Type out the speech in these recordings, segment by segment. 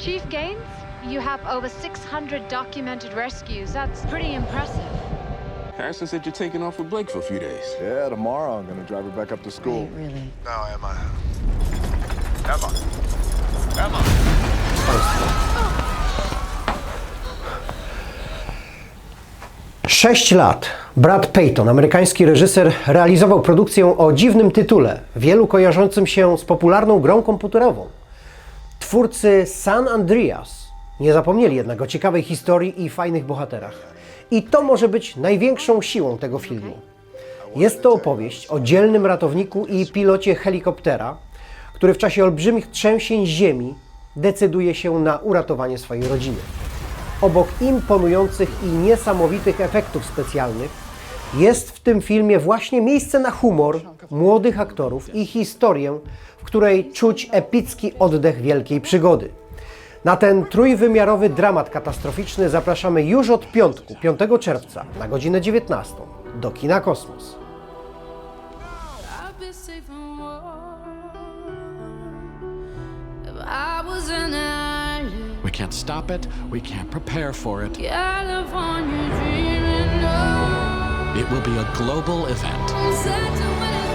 Chief Gaines, you have over 600 documented rescues. That's pretty impressive. Harrison said you're taking off with Blake for a few days. Yeah, tomorrow I'm gonna drive her back up to school. Really? No, Emma. Emma. Emma. Sześć lat Brad Peyton, amerykański reżyser, realizował produkcję o dziwnym tytule, wielu kojarzącym się z popularną grą komputerową. Twórcy San Andreas nie zapomnieli jednak o ciekawej historii i fajnych bohaterach. I to może być największą siłą tego filmu. Jest to opowieść o dzielnym ratowniku i pilocie helikoptera, który w czasie olbrzymich trzęsień ziemi decyduje się na uratowanie swojej rodziny. Obok imponujących i niesamowitych efektów specjalnych, jest w tym filmie właśnie miejsce na humor młodych aktorów i historię, w której czuć epicki oddech wielkiej przygody. Na ten trójwymiarowy dramat katastroficzny zapraszamy już od piątku, 5 czerwca na godzinę 19 do Kina Kosmos. We can't stop it. We can't prepare for it. California It will be a global event. such a winter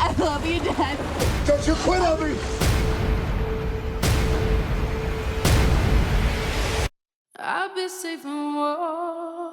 I love you, Dad. Don't you quit on me! I'll be safe and warm.